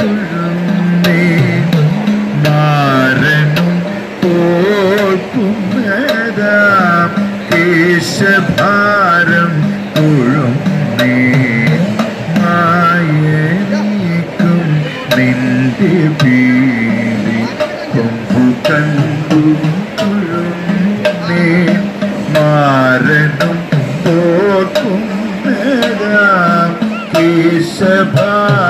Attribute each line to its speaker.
Speaker 1: തുഴുന്നേ മാരണം പോക്കുന്നതാം കേശഭാരം തുഴുന്നേ. മായനീക്കും നിന്റെ പീലി കൊമ്പു കണ്ടു തുഴുന്നേ. മാരണം പോക്കുന്നതാം കേശഭാരം